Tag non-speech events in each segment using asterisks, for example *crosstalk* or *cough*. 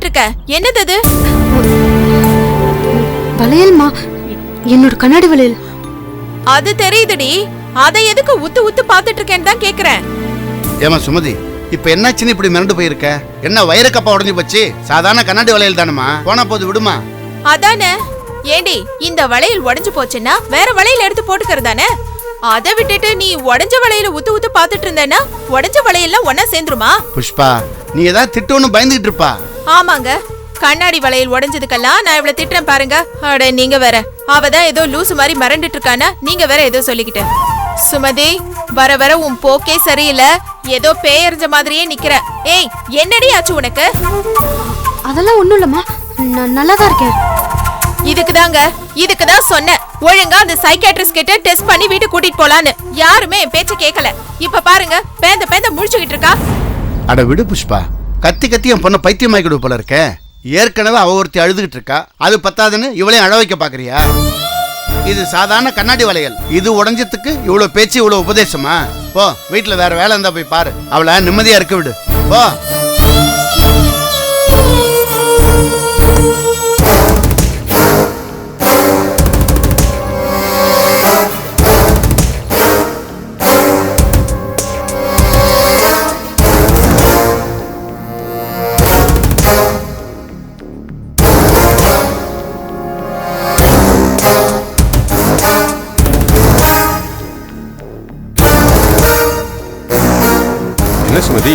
பாத்துக்கிட்டு இருக்க என்னது அது வளையல்மா என்னோட கண்ணாடி வளையல். அது தெரியுதுடி. அதை எதுக்கு உத்து உத்து பாத்துட்டு இருக்கேன்னு தான் கேக்குறேன். ஏமா சுமதி இப்ப என்னாச்சுன்னு இப்படி மிரண்டு போயிருக்க? என்ன வயிறு கப்பா உடஞ்சு போச்சு? சாதாரண கண்ணாடி வளையல் தானம்மா? போனா போது விடுமா? அதானே. ஏண்டி இந்த வளையல் உடைஞ்சு போச்சுன்னா வேற வளையல் எடுத்து போட்டுக்கறதானே அதை விட்டுட்டு நீ உடைஞ்ச வளையல உத்து உத்து பாத்துட்டு இருந்தேன்னா உடைஞ்ச வளையல்லாம் ஒன்னா சேர்ந்துருமா? புஷ்பா நீ ஏதாவது திட்டுன்னு பயந்துகிட்டு இருப்பா. ஆமாங்க. கண்ணாடி வளையல் உடைஞ்சதுக்கெல்லாம் நான் இவ்வளவு திட்டுறேன் பாருங்க. அட நீங்க வேற. அவ தான் ஏதோ லூசு மாதிரி மிரண்டுட்டு இருக்கானா நீங்க வேற ஏதோ சொல்லிக்கிட்டு. சுமதி வர வர உன் போக்கே சரியில்லை. ஏதோ பேயறிஞ்ச மாதிரியே நிக்கிற. ஏய் என்னடி ஆச்சு உனக்கு? அதெல்லாம் ஒண்ணும் இல்லம்மா. நான் நல்லா தான் இருக்கேன். இதுக்கு தாங்க இதுக்கு தான் சொன்னேன். ஒழுங்கா அந்த சைக்காட்ரிஸ்ட் கிட்ட டெஸ்ட் பண்ணி வீட்டுக்கு கூட்டிட்டு போலான்னு. யாருமே என் பேச்ச கேட்கல இப்ப பாருங்க பேந்த பேந்த முழிச்சுக்கிட்டு இருக்கா. அட விடு புஷ்பா. கத்தி கத்தி என் பொண்ணை பைத்தியமாக்கிடு போல இருக்க. ஏற்கனவே அவ ஒருத்தி அழுதுகிட்டு இருக்கா. அது பத்தாதுன்னு இவளையும் அழ வைக்க பாக்குறியா? இது சாதாரண கண்ணாடி வளையல். இது உடஞ்சத்துக்கு இவ்வளவு பேச்சு இவ்வளவு உபதேசமா? போ வீட்டுல வேற வேலை இருந்தா போய் பாரு. அவளை நிம்மதியா இருக்க விடு. போ.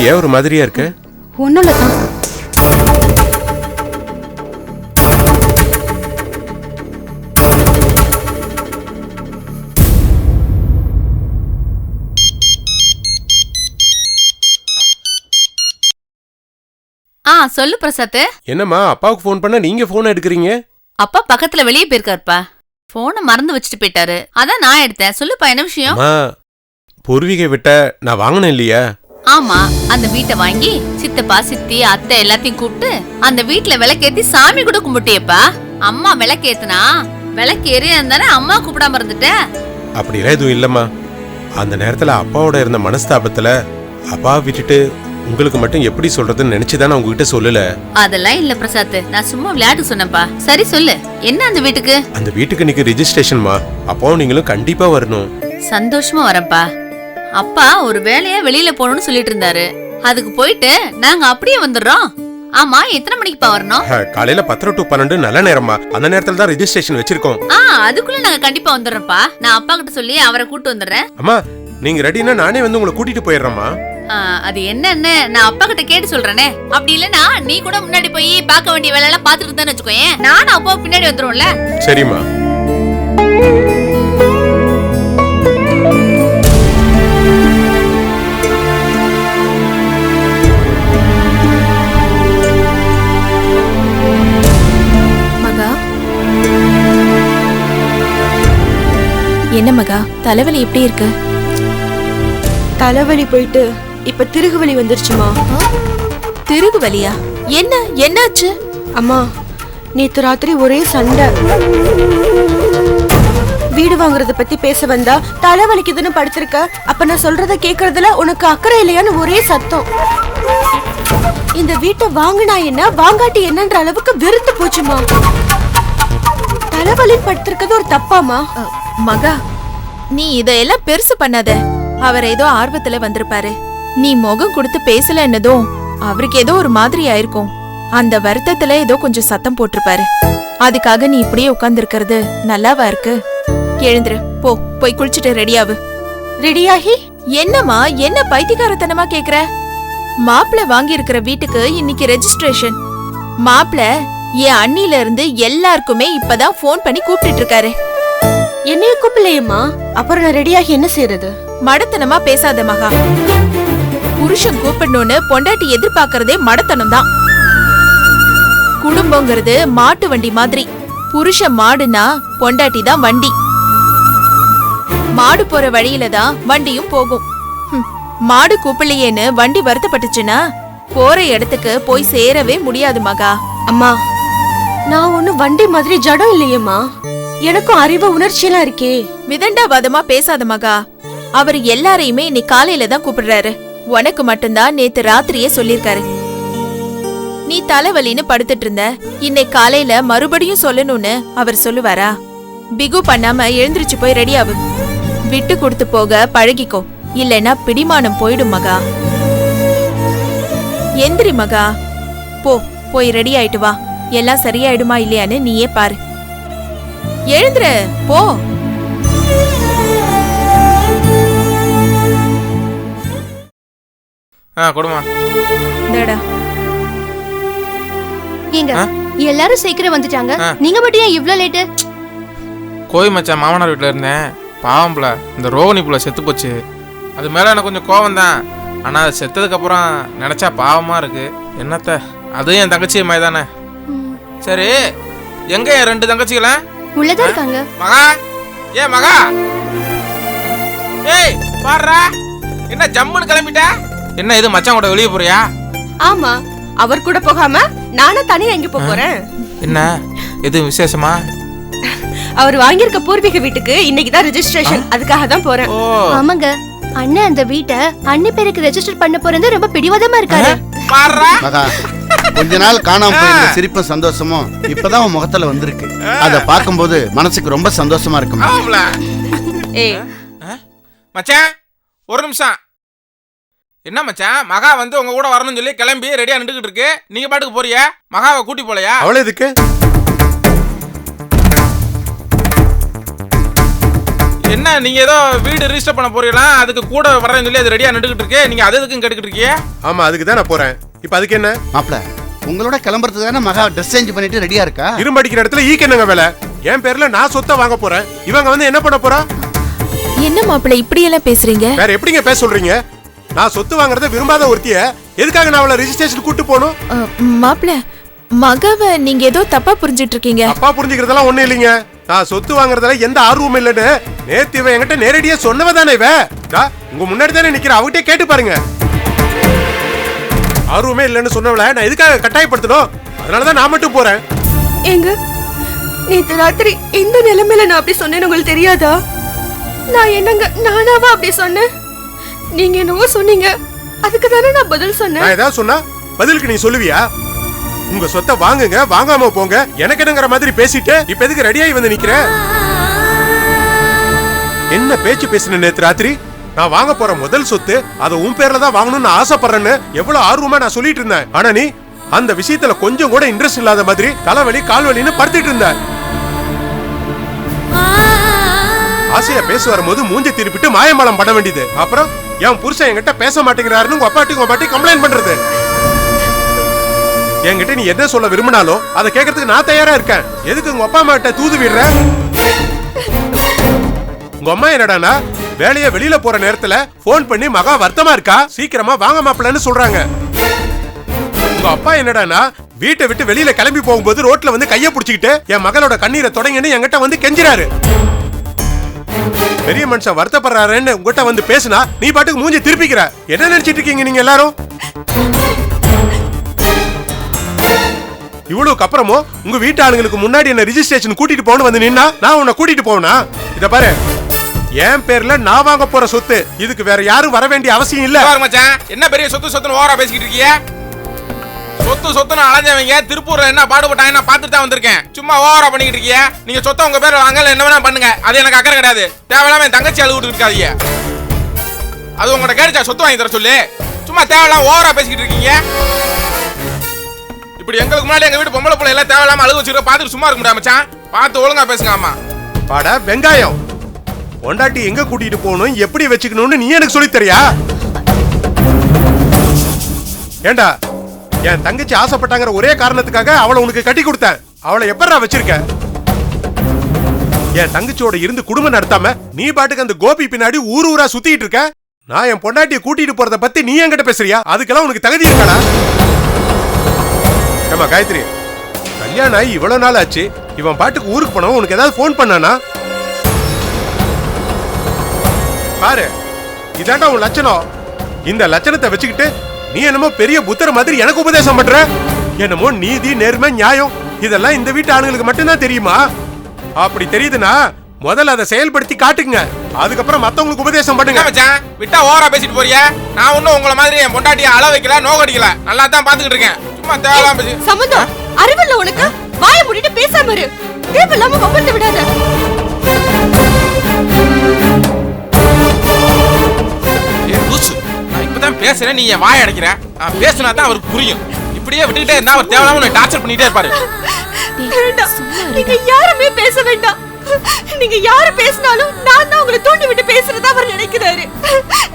ஏன் ஒரு மாதிரியா இருக்க? ஒண்ணும் இல்ல தான் ஆ சொல்லு பிரசாத் என்னம்மா அப்பாவுக்கு ஃபோன் பண்ணா நீங்க ஃபோன் எடுக்கிறீங்க? அப்பா பக்கத்துல வெளியே போயிருக்காருப்பா. போனை மறந்து வச்சுட்டு போயிட்டாரு. அதான் நான் எடுத்தேன். சொல்லுப்பா என்ன விஷயம்? அம்மா பூர்வீகை விட்ட நான் வாங்கினேன் இல்லையா? ஆமா அந்த வீட்டை வாங்கி சித்தப்பா சித்தி அத்தை எல்லாத்தையும் கூப்பிட்டு அந்த வீட்ல விளக்கேத்தி சாமி கூட கும்பிட்டியப்பா. அம்மா விளக்கேத்துனா விளக்கு எரிய இருந்தானே அம்மா கூப்பிடாம இருந்துட்ட. அப்படிலாம் எதுவும் இல்லம்மா. அந்த நேரத்துல அப்பாவோட இருந்த மனஸ்தாபத்துல அப்பா விட்டுட்டு உங்களுக்கு மட்டும் எப்படி சொல்றதுன்னு நினைச்சுதான் நான் உங்ககிட்ட சொல்லல. அதெல்லாம் இல்ல பிரசாத் நான் சும்மா விளையாட்டு சொன்னேன்ப்பா. சரி சொல்லு என்ன அந்த வீட்டுக்கு? அந்த வீட்டுக்கு இன்னைக்கு ரிஜிஸ்ட்ரேஷன்மா அப்பாவும் நீங்களும் கண்டிப்பா வரணும். சந்தோஷமா வரேன்ப்பா. அப்பா ஒரு வேலையா வெளியில போகணும்னு சொல்லிட்டு இருந்தாரு. அதுக்கு போயிட்டு நாங்க அப்படியே வந்துடுறோம். ஆமா எத்தனை மணிக்குப்பா வரணும்? காலையில பத்தரை டு பன்னெண்டு நல்ல நேரமா அந்த நேரத்துல தான் ரிஜிஸ்ட்ரேஷன் வச்சிருக்கோம். ஆ அதுக்குள்ள நாங்க கண்டிப்பா வந்துடுறோம்ப்பா. நான் அப்பா கிட்ட சொல்லி அவரை கூட்டு வந்துடுறேன். அம்மா நீங்க ரெடினா நானே வந்து உங்களை கூட்டிட்டு போயிடுறேம்மா. ஆ, அது என்னன்னு நான் அப்பா கிட்ட கேட்டு சொல்றேனே. அப்படி இல்லனா நீ கூட முன்னாடி போய் பார்க்க வேண்டிய வேலை எல்லாம் பாத்துட்டு தான் வச்சுக்கோயேன். நானும் அப்பா பின்னாடி வந்துரும்ல சரிம்மா. என்ன மகா? தலைவலி எப்படி இருக்கு? தலைவலி போயிட்டு இப்ப திருகுவலி வந்துருச்சுமா. திருகு வலியா என்ன? என்னாச்சு? அம்மா நேத்து ராத்திரி ஒரே சண்டை. வீடு வாங்குறத பத்தி பேச வந்தா தலைவலிக்குதுன்னு படுத்திருக்க அப்ப நான் சொல்றத கேக்குறதுல உனக்கு அக்கறை இல்லையான்னு ஒரே சத்தம். இந்த வீட்டை வாங்கினா என்ன? வாங்காட்டி என்னன்ற அளவுக்கு வெறுத்து போச்சுமா? தலைவலின்னு படுத்திருக்கிறது ஒரு தப்பாமா மகா நீ இதையெல்லாம் பெருசு பண்ணாத. அவர் ஏதோ ஆர்வத்துல வந்திருப்பாரு. நீ முகம் கொடுத்து பேசல என்னதும் அவருக்கு ஏதோ ஒரு மாதிரி ஆயிருக்கும். அந்த வருத்தத்துல ஏதோ கொஞ்சம் சத்தம் போட்டிருப்பாரு. அதுக்காக நீ இப்படியே உட்கார்ந்து நல்லாவா இருக்கு? எழுந்துரு போ போய் குளிச்சுட்டு ரெடியாவு. ரெடியாகி? என்னம்மா என்ன பைத்தியக்காரத்தனமா கேக்குற? மாப்பிள வாங்கி இருக்கிற வீட்டுக்கு இன்னைக்கு ரெஜிஸ்ட்ரேஷன் மாப்பிள என் அண்ணில இருந்து எல்லாருக்குமே இப்பதான் ஃபோன் பண்ணி கூப்பிட்டுட்டு இருக்காரு. என்னைய கூப்பிடலையேம்மா? அப்புறம் நான் ரெடியாகி என்ன செய்யறது மடத்தனமா பேசாத மகா. புருஷன் கூப்பிடணும்னு பொண்டாட்டி எதிர்பார்க்கறதே மடத்தனம் தான் குடும்பங்கிறது மாட்டு வண்டி மாதிரி. புருஷன் மாடுனா பொண்டாட்டி தான் வண்டி. மாடு போற வழியில தான் வண்டியும் போகும். மாடு கூப்பிடலையேன்னு வண்டி வருத்தப்பட்டுச்சுன்னா போற இடத்துக்கு போய் சேரவே முடியாது மகா. அம்மா நான் ஒண்ணு வண்டி மாதிரி ஜடம் இல்லையேம்மா. எனக்கும் அறிவு உணர்ச்சியெல்லாம் இருக்கே. விதண்டாவாதமா பேசாத மகா. அவர் எல்லாரையுமே இன்னைக்கு காலையில தான் கூப்பிடுறாரு. உனக்கு மட்டும்தான் நேத்து ராத்திரியே சொல்லிருக்காரு நீ தலைவலின்னு படுத்துட்டு இருந்த. இன்னைக்கு காலையில மறுபடியும் சொல்லணும்னு அவர் சொல்லுவாரா? பிகு பண்ணாம எழுந்திருச்சு போய் ரெடி ஆகு விட்டு கொடுத்து போக பழகிக்கோ. இல்லைன்னா பிடிமானம் போயிடும் மகா. எந்திரி மகா. போ போய் ரெடி ஆயிட்டு வா. எல்லாம் சரியாயிடுமா இல்லையான்னு நீயே பாரு. எழுந்துரு போ. ஆ கொடுமா இந்தாடா. ஏங்க? எல்லாரும் சீக்கிரம் வந்துட்டாங்க. நீங்க மட்டும் ஏன் இவ்ளோ லேட்டு கோய் மச்சான் மாமனார் வீட்டில் இருந்தேன். பாவம் புள்ள இந்த ரோகிணி புள்ள செத்து போச்சு. அது மேலே எனக்கு கொஞ்சம் கோவம் தான். ஆனால் அது செத்ததுக்கப்புறம் நினச்சா பாவமாக இருக்கு. என்னத்த? அதுவும் என் தங்கச்சி மாதிரி தானே சரி எங்க என் ரெண்டு தங்கச்சிகளா? உள்ளதா இருக்காங்க. மகா? ஏ மகா? ஏய் பாடுறா. என்ன ஜம்முன்னு கிளம்பிட்ட? என்ன இது மச்சான் கூட வெளியே போறியா? ஆமா அவர் கூட போகாம நானும் தனியா எங்க போறேன். என்ன? எது விசேஷமா? அவர் வாங்கியிருக்க பூர்வீக வீட்டுக்கு இன்னைக்கு தான் ரெஜிஸ்ட்ரேஷன் அதுக்காக தான் போறேன். ஓ. ஆமாங்க அண்ணன் அந்த வீட்டை அண்ணி பேருக்கு ரெஜிஸ்டர் பண்ண போறது ரொம்ப பிடிவாதமா இருக்காரு. கொஞ்ச நாள் காணாம போயிருந்த சிரிப்பும் சந்தோஷமும் இப்பதான் உன் முகத்துல வந்திருக்கு. அத பார்க்கும்போது மனசுக்கு ரொம்ப சந்தோஷமா இருக்குமா. ஏய். மச்சான் ஒரு நிமிஷம். என்ன மச்சான் மகா வந்து உங்க கூட வரணும்னு சொல்லி கிளம்பி ரெடியா நின்றுகிட்டு இருக்கு. நீங்க பாட்டுக்கு போறிய? மகாவை கூட்டி போலையா? அவளே எதுக்கு? என்ன நீங்க ஏதோ வீடு ரிஜிஸ்டர் பண்ண போறீங்களா? அதுக்கு கூட வரேன்னு சொல்லி அது ரெடியா நின்றுகிட்டு இருக்கு. நீங்க அது எதுக்கும் கேட்டுக்கிட்டு இருக்கீங்க ஆமா அதுக்கு தான் நான் போறேன். இப்ப அதுக்கு என்ன? மாப்ள உங்களோட கிளம்புறதுக்கு தானே மகா ட்ரெஸ் சேஞ்ச் பண்ணிட்டு ரெடியா இருக்கா? இரும்படிக்கிற இடத்துல ஈக்கு என்னங்க வேலை? என் பேர்ல நான் சொத்தை வாங்க போறேன். இவங்க வந்து என்ன பண்ண போறா? என்ன மாப்பிள்ள இப்படி எல்லாம் பேசுறீங்க? வேற எப்படிங்க பேச சொல்றீங்க? நான் சொத்து வாங்குறத விரும்பாத ஒருத்திய எதுக்காக நான் அவளை ரெஜிஸ்ட்ரேஷன் கூட்டு போகணும்? அ, மாப்பிள்ள மகாவ நீங்க ஏதோ தப்பா புரிஞ்சிட்டு இருக்கீங்க அப்பா புரிஞ்சுக்கிறதெல்லாம் ஒண்ணும் இல்லைங்க. நான் சொத்து வாங்குறதுல எந்த ஆர்வமும் இல்லைன்னு நேத்து இவன் என்கிட்ட நேரடியா சொன்னவ தானே இவ டா, உங்க முன்னாடி தானே நிக்கிற அவகிட்டே கேட்டு பாருங்க. ஆர்வமே இல்லைன்னு சொன்னவள நான் எதுக்காக கட்டாயப்படுத்தணும்? அதனாலதான் நான் மட்டும் போறேன். ஏங்க நேத்து ராத்திரி எந்த நிலைமையில நான் அப்படி சொன்னேன்னு உங்களுக்கு தெரியாதா? நான் என்னங்க நானாவா அப்படி சொன்னேன்? நீங்க என்னவோ சொன்னீங்க அதுக்கு தானே நான் பதில் சொன்னேன். நான் ஏதாவது சொன்னா பதிலுக்கு நீ சொல்லுவியா? உங்க சொத்தை வாங்குங்க வாங்காம போங்க எனக்கு என்னங்கிற மாதிரி பேசிட்டு இப்ப எதுக்கு ரெடியாகி வந்து நிக்கிற? என்ன பேச்சு பேசின நேத்து ராத்திரி? நான் வாங்க போற முதல் சொத்து அதை உன் பேர்ல தான் வாங்கணும்னு ஆசைப்படுறேன்னு எவ்வளவு ஆர்வமா நான் சொல்லிட்டு இருந்தேன். ஆனா நீ அந்த விஷயத்துல கொஞ்சம் கூட இன்ட்ரெஸ்ட் இல்லாத மாதிரி தலைவலி கால்வலின்னு படுத்துட்டு இருந்த. ஆசையா பேச வரும்போது மூஞ்ச திருப்பிட்டு மாயமாலம் பண்ண வேண்டியது. அப்புறம் என் புருஷன் என்கிட்ட பேச மாட்டேங்கிறாருன்னு உங்க அப்பாட்டி உங்க பாட்டி கம்ப்ளைண்ட் பண்றது. என்கிட்ட நீ என்ன சொல்ல விரும்பினாலும் அதை கேட்கறதுக்கு நான் தயாரா இருக்கேன். எதுக்கு உங்க அப்பா அம்மா கிட்ட தூது விடுற? உங்க அம்மா என்னடானா வேலைய வெளியில போற நேரத்துல ஃபோன் பண்ணி மகா வருத்தமா இருக்கா? சீக்கிரமா வாங்க மாப்பிள்ளன்னு சொல்றாங்க. உங்க அப்பா என்னடானா வீட்டை விட்டு வெளியில கிளம்பி போகும்போது ரோட்ல வந்து கைய புடிச்சுக்கிட்டு என் மகளோட கண்ணீரை தொடங்கன்னு என்கிட்ட வந்து கெஞ்சிறாரு. பெரிய மனுஷன் வருத்தப்படுறாருன்னு உங்ககிட்ட வந்து பேசினா நீ பாட்டுக்கு மூஞ்சி திருப்பிக்கிற. என்ன நினைச்சிட்டு இருக்கீங்க நீங்க எல்லாரும்? இவ்வளவுக்கு அப்புறமும் உங்க வீட்டு ஆளுங்களுக்கு முன்னாடி என்ன ரிஜிஸ்ட்ரேஷன் கூட்டிட்டு போகணும் வந்து நின்னா நான் உன்னை கூட்டிட்டு போவனா? இத பாரு. என் பேர்ல நான் வாங்க போற சொத்து. இதுக்கு வேற யாரும் வர வேண்டிய அவசியம் இல்ல. பாரு மச்சான் என்ன பெரிய சொத்து சொத்துன்னு ஓவரா பேசிக்கிட்டு இருக்கீங்க சொத்து சொத்துன்னு அலைஞ்சவங்க திருப்பூர்ல என்ன பாடுபட்டாங்க நான் பார்த்துட்டு தான் வந்திருக்கேன். சும்மா ஓவரா பண்ணிக்கிட்டு இருக்கீங்க நீங்க சொத்தை உங்க பேர்ல வாங்கல என்ன வேணா பண்ணுங்க. அது எனக்கு அக்கறை கிடையாது. தேவையில்லாம என் தங்கச்சி அழுவிட்டு இருக்காதீங்க. அது உங்கள்ட்ட கேடுச்சா சொத்து வாங்கி தர சொல்லு? சும்மா தேவையில்லாம ஓவரா பேசிக்கிட்டு இருக்கீங்க. இப்படி எங்களுக்கு முன்னாடி எங்க வீட்டு பொம்பளை பிள்ளை எல்லாம் தேவையில்லாம அழுகு வச்சுக்கிற பார்த்துட்டு சும்மா இருக்க முடியாது மச்சான். பார்த்து ஒழுங்கா பேசுங்க ஆமா. பாட வெங்காயம். பொண்டாட்டி எங்க கூட்டிட்டு போகணும்? எப்படி வச்சுக்கணும்னு நீ எனக்கு சொல்லித் தரியா? ஏண்டா என் தங்கச்சி ஆசைப்பட்டாங்கிற ஒரே காரணத்துக்காக அவளை உனக்கு கட்டி கொடுத்தேன். அவளை எப்படா வச்சிருக்க? என் தங்கச்சியோட இருந்து குடும்பம் நடத்தாம நீ பாட்டுக்கு அந்த கோபி பின்னாடி ஊர் ஊரா சுத்திட்டு இருக்க? நான் என் பொண்டாட்டியை கூட்டிட்டு போறத பத்தி நீ என்கிட்ட பேசுறியா? அதுக்கெல்லாம் உனக்கு தகுதி இருக்காடா ஏமா காயத்ரி கல்யாணம் ஆகி இவ்வளவு நாள் ஆச்சு. இவன் பாட்டுக்கு ஊருக்கு போனவன் உனக்கு ஏதாவது ஃபோன் பண்ணானா? பாரு. இதாண்டா உன் லட்சணம். இந்த லட்சணத்தை வச்சுக்கிட்டு நீ என்னமோ பெரிய புத்தர் மாதிரி எனக்கு உபதேசம் பண்ற? என்னமோ நீதி நேர்மை நியாயம் இதெல்லாம் இந்த வீட்டு ஆளுங்களுக்கு மட்டும்தான் தெரியுமா? அப்படி தெரியுதுன்னா முதல்ல அதை செயல்படுத்தி காட்டுங்க. அதுக்கப்புறம் மத்தவங்களுக்கு உபதேசம் பண்ணுங்க. மச்சான்? விட்டா ஓவரா பேசிட்டு போறிய? நான் ஒன்னும் உங்கள மாதிரி என் பொண்டாட்டிய அள வைக்கல நோக்கடிக்கல நல்லா தான் பாத்துக்கிட்டு இருக்கேன். சும்மா தேவையில்லாம பேசி சம்பந்தம் அறிவில்ல உனக்கு? வாய மூடிட்டு பேசாம இரு. தேவையில்லாம விடாத. லூசு நான் இப்பதான் பேசுறேன் நீ என் வாய அடைக்கிற. நான் பேசினா தான் அவருக்கு புரியும். இப்படியே விட்டுக்கிட்டே இருந்தா அவர் தேவையில்லாம உன்னை டார்ச்சர் பண்ணிட்டே இருப்பாரு. வேண்டாம். நீங்க யாருமே பேச வேண்டாம். நீங்க யாரு பேசினாலும் நான் தான் உங்களை தூண்டி விட்டு பேசுறதா அவர் நினைக்கிறாரு.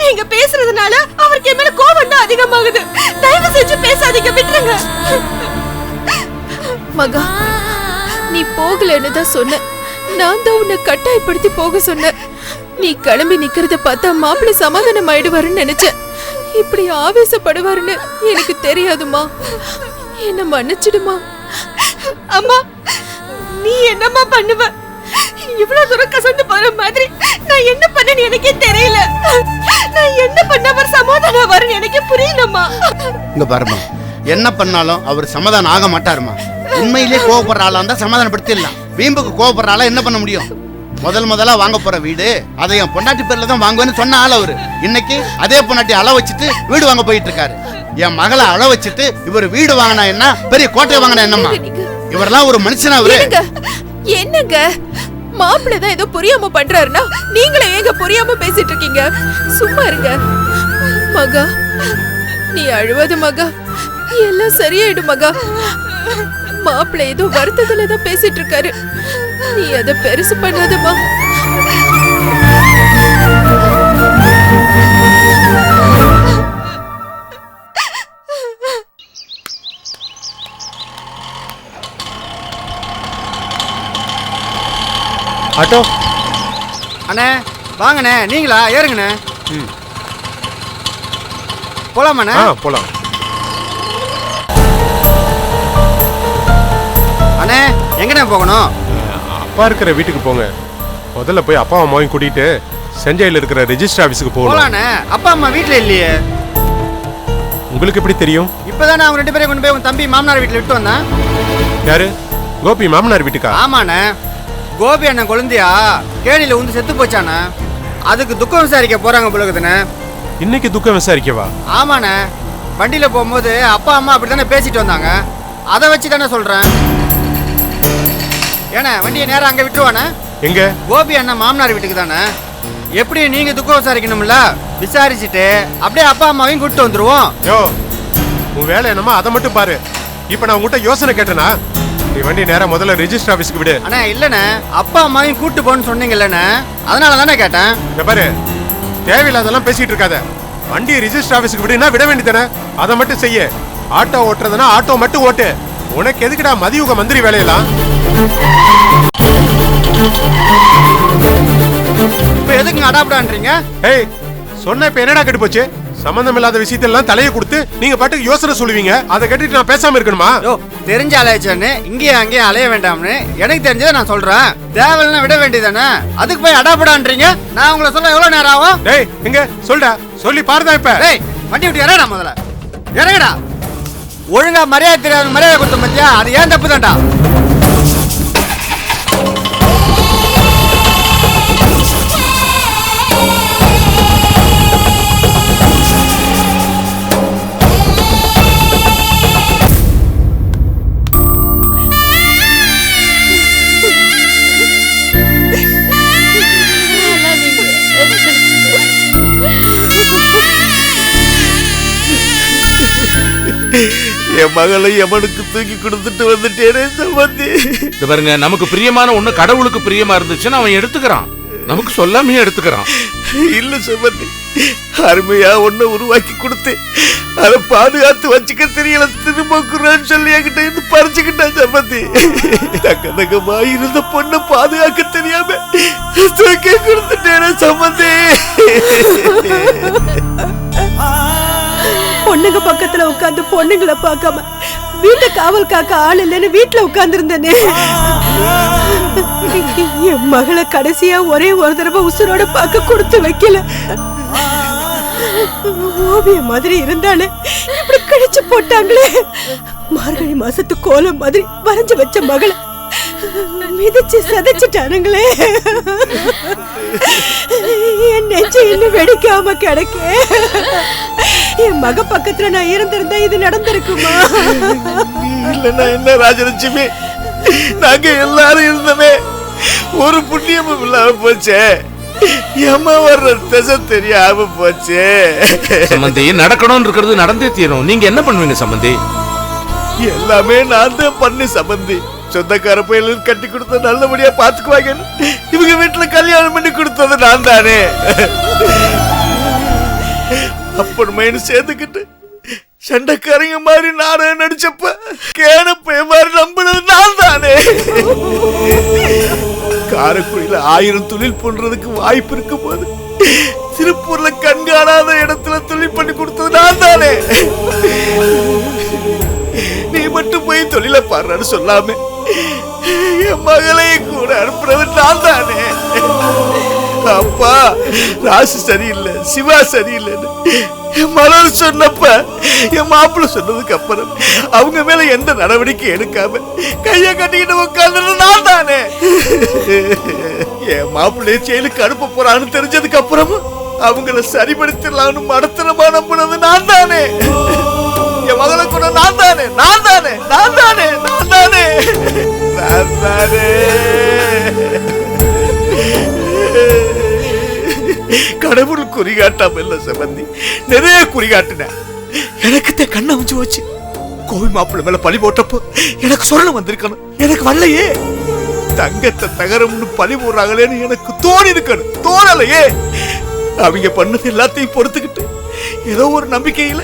நீங்க பேசுறதுனால அவருக்கு என் மேல கோவம் தான் அதிகமாகுது. தயவு செஞ்சு பேசாதீங்க விட்டுருங்க. மகா நீ போகலன்னு தான் சொன்ன. நான் தான் உன்னை கட்டாயப்படுத்தி போக சொன்னேன். நீ கிளம்பி நிக்கிறத பார்த்தா மாப்பிள்ளை சமாதானம் ஆயிடுவாருன்னு நினைச்சேன். இப்படி ஆவேசப்படுவாருன்னு எனக்கு தெரியாதுமா என்ன மன்னிச்சிடுமா? அம்மா நீ என்னம்மா பண்ணுவ? இவ்வளவு தூரம் கசந்து போற மாதிரி நான் என்ன பண்ணேன்னு எனக்கே தெரியல. நான் என்ன பண்ண அவர் சமாதானம் வரும்னு எனக்கே புரியலம்மா. இங்க பாருமா என்ன பண்ணாலும் அவர் சமாதானம் ஆக மாட்டாருமா உண்மையிலே கோவப்படுற ஆளா இருந்தா சமாதானப்படுத்திடலாம். வீம்புக்கு கோவப்படுற ஆளா என்ன பண்ண முடியும்? முதல் முதலா வாங்க போற வீடு. அதை என் பொண்டாட்டி பேர்ல தான் வாங்குவேன்னு சொன்ன ஆள் அவரு. இன்னைக்கு அதே பொண்டாட்டி அள வச்சுட்டு வீடு வாங்க போயிட்டு இருக்காரு. என் மகளை அழ வச்சுட்டு இவர் வீடு வாங்கினா என்ன? பெரிய கோட்டை வாங்கினா என்னம்மா? இவரெல்லாம் ஒரு மனுஷனா அவரு. என்னங்க? என்னங்க? மாப்பிள்ளை தான் ஏதோ புரியாம பண்றாருன்னா நீங்களே ஏங்க புரியாம பேசிட்டு இருக்கீங்க? சும்மா இருங்க. மகா நீ அழுவாத மகா. எல்லாம் சரியாயிடும் மகா. மாப்பிள்ளை ஏதோ வருத்தத்துல தான் பேசிட்டு இருக்காரு. நீ அத பெருசு பண்ணாதம்மா ஆட்டோ. அண்ணே வாங்கண்ணே நீங்களா? ஏறுங்கண்ணே. போலாமாண்ணே? ஆ போலாம். அண்ணே எங்கண்ணே போகணும்? அப்பா இருக்கிற வீட்டுக்கு போங்க. முதல்ல போய் அப்பா அம்மாவையும் கூட்டிட்டு செஞ்சையில் இருக்கிற ரெஜிஸ்டர் ஆபீஸுக்கு போகலாம் அப்பா அம்மா வீட்டில் இல்லையே. உங்களுக்கு எப்படி தெரியும்? இப்போதானே அவங்க ரெண்டு பேரையும் கொண்டு போய் உன் தம்பி மாமனார் வீட்டில் விட்டு வந்தேன்? யாரு? கோபி மாமனார் வீட்டுக்கா? ஆமாண்ணே. கோபி அண்ணன் குழந்தையா? கேணியில் உந்து செத்து போச்சாண்ணே. அதுக்கு துக்கம் விசாரிக்க போறாங்க போலக்குதுண்ணே இன்னைக்கு துக்கம் விசாரிக்கவா? ஆமாண்ணே. வண்டியில் போகும்போது அப்பா அம்மா அப்படி தானே பேசிட்டு வந்தாங்க. அதை வச்சு தானே சொல்கிறேன் ஏண்ணே வண்டியை நேரா அங்கே விட்டுருவானே எங்க? கோபி அண்ணன் மாமனார் வீட்டுக்கு தானே எப்படி நீங்க துக்கம் விசாரிக்கணும்ல? விசாரிச்சுட்டு அப்படியே அப்பா அம்மாவையும் கூப்பிட்டு வந்துருவோம். யோ உன் வேலை என்னமோ அதை மட்டும் பாரு. இப்ப நான் உங்ககிட்ட யோசனை கேட்டேனா? நீ வண்டி நேரா முதல்ல ரெஜிஸ்டர் ஆபீஸ்க்கு விடு. அண்ணா இல்லைண்ணே. அப்பா அம்மாவையும் கூட்டு போன்னு சொன்னீங்கல்லண்ணே. அதனால தானே கேட்டேன். இங்க பாரு தேவையில்லாதெல்லாம் பேசிட்டு இருக்காத. வண்டி ரிஜிஸ்டர் ஆபீஸ்க்கு விடுனா விட வேண்டியதானே அதை மட்டும் செய்ய. ஆட்டோ ஓட்டுறதுனா ஆட்டோ மட்டும் ஓட்டு. உனக்கு எதுக்குடா மதியுக மந்திரி வேலையெல்லாம்? இப்போ எதுக்குங்க அடாப்டான்றீங்க? ஏய் சொன்ன இப்ப என்னடா கெட்டு போச்சு? சம்பந்தம் இல்லாத விஷயத்தெல்லாம் தலையை கொடுத்து நீங்க பாட்டுக்கு யோசனை சொல்லுவீங்க. அதை கேட்டுட்டு நான் பேசாம இருக்கணுமா? யோ தெரிஞ்ச அலையச்சன்னு இங்கேயும் அங்கேயும் அலைய வேண்டாம்னு. எனக்கு தெரிஞ்சதை நான் சொல்றேன். தேவையில்லைன்னா விட வேண்டியதானே அதுக்கு போய் அடாப்படான்றீங்க நான் உங்களை சொல்ல எவ்வளவு நேரம் ஆகும்? டேய் எங்க சொல்டா. சொல்லி பாருடா இப்ப. டேய் வண்டி விட்டு இறங்கடா முதல்ல. இறங்கடா. ஒழுங்கா மரியாதை தெரியாத மரியாதை கொடுத்த பத்தியா? அது ஏன் தப்பு தான்டா *laughs* *laughs* என் மகளை எவனுக்கு தூக்கி கொடுத்துட்டு வந்துட்டேனே சம்பந்தி? இது பாருங்க நமக்கு பிரியமான ஒண்ணு கடவுளுக்கு பிரியமா இருந்துச்சுன்னா அவன் எடுத்துக்கிறான். நமக்கு சொல்லாமே எடுத்துக்கிறான். இல்ல சம்பந்தி அருமையா ஒண்ணு உருவாக்கி கொடுத்து அதை பாதுகாத்து வச்சுக்க தெரியல திரும்பக்குறேன்னு சொல்லி என்கிட்ட இருந்து பறிச்சுக்கிட்டான் சம்பந்தி. தக்க தக்கமா இருந்த பொண்ணை பாதுகாக்க தெரியாம தூக்கி கொடுத்துட்டேனே சம்பந்தி. பொண்ணுங்க பக்கத்துல உட்காந்து பொண்ணுங்களை பார்க்காம வீட்டு காவல் காக்க ஆள் இல்லைன்னு வீட்டுல உட்கார்ந்து இருந்தேனே என் மகளை கடைசியா ஒரே ஒரு தடவை உசுரோட பார்க்க கொடுத்து வைக்கல. ஓவியம் மாதிரி இருந்தாலே இப்படி கழிச்சு போட்டாங்களே. மார்கழி மாசத்து கோலம் மாதிரி வரைஞ்சு வச்ச மகளை மிதிச்சு சதைச்சிட்டானுங்களே. என் நெஞ்சு இன்னும் வெடிக்காம கிடக்க. என் மக பக்கத்துல நான் இருந்திருந்தா இது நடந்திருக்குமா? இல்லைன்னா என்ன ராஜலட்சுமி? நாங்க எல்லாரும் இருந்தோமே. ஒரு புண்ணியமும் இல்லாம போச்சே. எம்ம வர்ற திசை தெரியாம போச்சே. சம்பந்தி நடக்கணும்னு இருக்கிறது நடந்தே தீரும். நீங்க என்ன பண்ணுவீங்க சம்பந்தி? எல்லாமே நான் தான் பண்ணி சம்பந்தி. சொந்தக்கார பையலும் கட்டி கொடுத்த நல்லபடியா பாத்துக்குவாங்க இவங்க வீட்டுல கல்யாணம் பண்ணி கொடுத்தது நான் தானே. அப்பன் சேர்த்துக்கிட்டு சண்டைக்காரங்க மாதிரி நாடகம் நடிச்சப்ப கேனப்பைய மாதிரி நம்பினது நான் தானே? காரைக்குடியில ஆயிரம் தொழில் பண்றதுக்கு வாய்ப்பு இருக்கும் போது திருப்பூர்ல கண்காணாத இடத்துல தொழில் பண்ணி கொடுத்தது நான் தானே? நீ மட்டும் போய் தொழில பாடுறான்னு சொல்லாம என் மகளை கூட அனுப்புறது நான் தானே? அப்பா ராசு சரியில்லை சிவா சரியில்லைன்னு. என் மலர் சொன்னப்ப என் மாப்பிள்ள சொன்னதுக்கு அப்புறம் அவங்க மேல எந்த நடவடிக்கை எடுக்காம கைய கட்டிக்கிட்டு உட்கார்ந்து நான் தானே? என் மாப்பிள்ளைய செயலுக்கு அனுப்ப போறான்னு தெரிஞ்சதுக்கு அப்புறமும் அவங்கள சரிபடுத்திடலாம்னு மடத்தனமா நம்பினது நான் தானே? என் மகளை கூட நான் தானே? நான் தானே? நான் தானே? நான் தானே? நான் தானே. கடவுள் குறிகாட்டாம இல்ல செவந்தி நிறைய குறிகாட்டின. எனக்கு தான் கண்ணை அமிச்சு போச்சு. கோவி மாப்பிள்ள மேல பழி போட்டப்போ எனக்கு சொல்ல வந்திருக்கணும். எனக்கு வரலையே. தங்கத்தை தகரம்னு பழி போடுறாங்களேன்னு எனக்கு தோணி இருக்கணும். தோணலையே. அவங்க பண்ணது எல்லாத்தையும் பொறுத்துக்கிட்டு ஏதோ ஒரு நம்பிக்கையில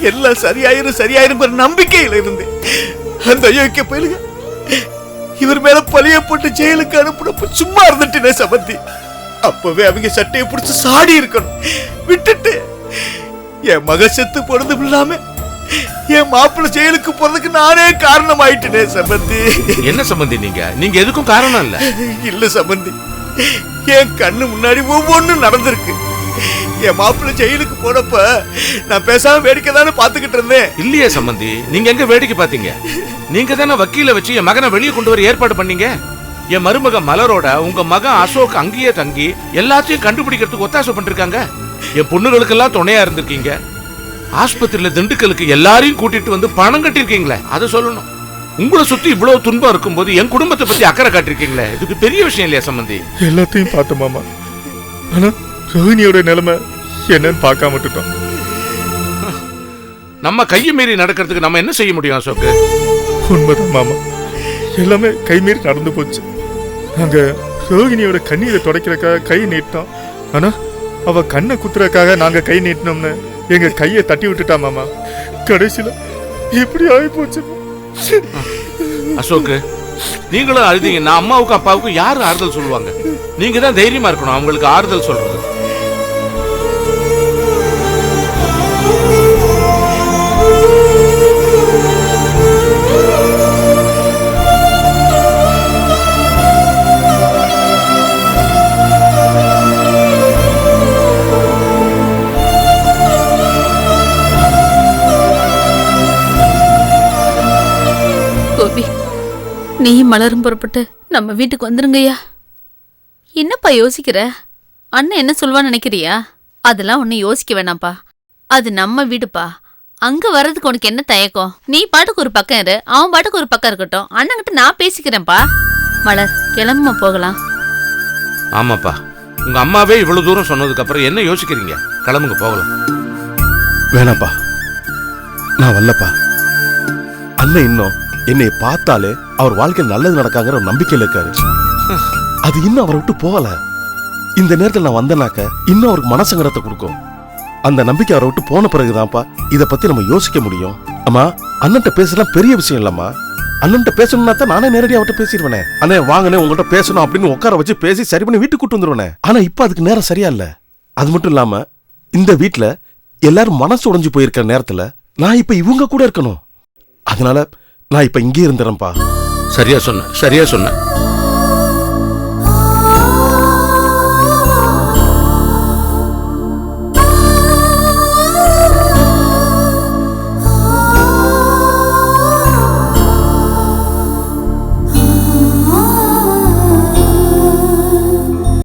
எல்லாம் சரியாயிரும் சரியாயிரும் நம்பிக்கையில இருந்தேன். அந்த ஐயோக்கிய பயிலுங்க இவர் மேல பழிய போட்டு ஜெயிலுக்கு அனுப்பினப்ப சும்மா இருந்துட்டேனே சமந்தி அப்பவே அவங்க சட்டையை பிடிச்சு சாடி இருக்கணும். விட்டுட்டு என் மக செத்து போனதும் இல்லாம என் மாப்பிள்ளை ஜெயிலுக்கு போறதுக்கு நானே காரணம் ஆயிட்டேனே சம்பந்தி. என்ன சம்பந்தி நீங்க? நீங்க எதுக்கும் காரணம் இல்ல. இல்ல சம்பந்தி. என் கண்ணு முன்னாடி ஒவ்வொன்றும் நடந்திருக்கு. என் மாப்பிள்ளை ஜெயிலுக்கு போனப்ப நான் பேசாம வேடிக்கை தானே பாத்துக்கிட்டு இருந்தேன். இல்லையே சம்பந்தி. நீங்க எங்க வேடிக்கை பாத்தீங்க நீங்க தானே வக்கீல வச்சு என் மகனை வெளியே கொண்டு வர ஏற்பாடு பண்ணீங்க? என் மருமக மலரோட உங்க மகன் அசோக் அங்கேயே தங்கி எல்லாத்தையும் கண்டுபிடிக்கிறதுக்கு ஒத்தாசை பண்ணிருக்காங்க. என் பொண்ணுகளுக்கெல்லாம் துணையா இருந்திருக்கீங்க. ஆஸ்பத்திரியில திண்டுக்கலுக்கு எல்லாரையும் கூட்டிட்டு வந்து பணம் கட்டிருக்கீங்களே அதை சொல்லணும். உங்களை சுத்தி இவ்வளவு துன்பம் இருக்கும்போது என் குடும்பத்தை பத்தி அக்கறை காட்டிருக்கீங்களே இதுக்கு பெரிய விஷயம் இல்லையா சம்பந்தி? எல்லாத்தையும் பார்த்தோம் மாமா. ஆனா ரோஹிணியோட நிலைமை என்னன்னு பார்க்காம விட்டுட்டோம். நம்ம கையை மீறி நடக்கிறதுக்கு நம்ம என்ன செய்ய முடியும் அசோக்கு உண்மைதான் மாமா. எல்லாமே கை மீறி நடந்து போச்சு. அங்கே ரோகிணியோட கண்ணீரை துடைக்கிறக்காக கை நீட்டினோம் ஆனால் அவள் கண்ணை குத்துறதுக்காக நாங்கள் கை நீட்டினோம்னு எங்கள் கையை தட்டி விட்டுட்டா மாமா. கடைசியில் இப்படி ஆகி போச்சு அசோக்கு நீங்களும் நான் அம்மாவுக்கும் அப்பாவுக்கும் யார் ஆறுதல் சொல்லுவாங்க? நீங்கள் தான் தைரியமாக இருக்கணும். அவங்களுக்கு ஆறுதல் சொல்கிறது நீ மலரும் புறப்பட்டு நம்ம வீட்டுக்கு வந்துருங்கய்யா. என்னப்பா யோசிக்கிற? அண்ணன் என்ன சொல்வான்னு நினைக்கிறியா? அதெல்லாம் ஒன்னும் யோசிக்க வேணாம்ப்பா. அது நம்ம வீடுப்பா. அங்க வர்றதுக்கு உனக்கு என்ன தயக்கம்? நீ பாட்டுக்கு ஒரு பக்கம் இரு. அவன் பாட்டுக்கு ஒரு பக்கம் இருக்கட்டும். அண்ணன்கிட்ட நான் பேசிக்கிறேன்ப்பா. மலர் கிளம்ப போகலாம்? ஆமாப்பா. உங்க அம்மாவே இவ்வளவு தூரம் சொன்னதுக்கு அப்புறம் என்ன யோசிக்கிறீங்க? கிளம்புங்க போகலாம். வேணாப்பா. நான் வரலப்பா. அண்ணன் இன்னும். என்னை பார்த்தாலே அவர் வாழ்க்கையில் நல்லது நடக்காங்கிற ஒரு நம்பிக்கையில் இருக்காரு. அது இன்னும் அவரை விட்டு போகல. இந்த நேரத்தில் நான் வந்தேனாக்க இன்னும் அவருக்கு மனசங்கடத்தை கொடுக்கும். அந்த நம்பிக்கை அவரை விட்டு போன பிறகுதான்ப்பா இதை பத்தி நம்ம யோசிக்க முடியும். அம்மா அண்ணன்ட்ட பேசலாம் பெரிய விஷயம் இல்லம்மா. அண்ணன்ட்ட பேசணும்னா தான் நானே நேரடியாக அவர்கிட்ட பேசிடுவேனே. அண்ணே வாங்கனே உங்கள்கிட்ட பேசணும் அப்படின்னு உட்கார வச்சு பேசி சரி பண்ணி வீட்டுக்கு கூட்டு வந்துருவேனே. ஆனா இப்போ அதுக்கு நேரம் சரியா இல்ல. அது மட்டும் இல்லாம இந்த வீட்டில் எல்லாரும் மனசு உடைஞ்சு போயிருக்கிற நேரத்துல நான் இப்ப இவங்க கூட இருக்கணும். அதனால நான் இப்ப இங்கே இருந்துறேன்ப்பா. சரியா சொன்ன சரியா சொன்ன.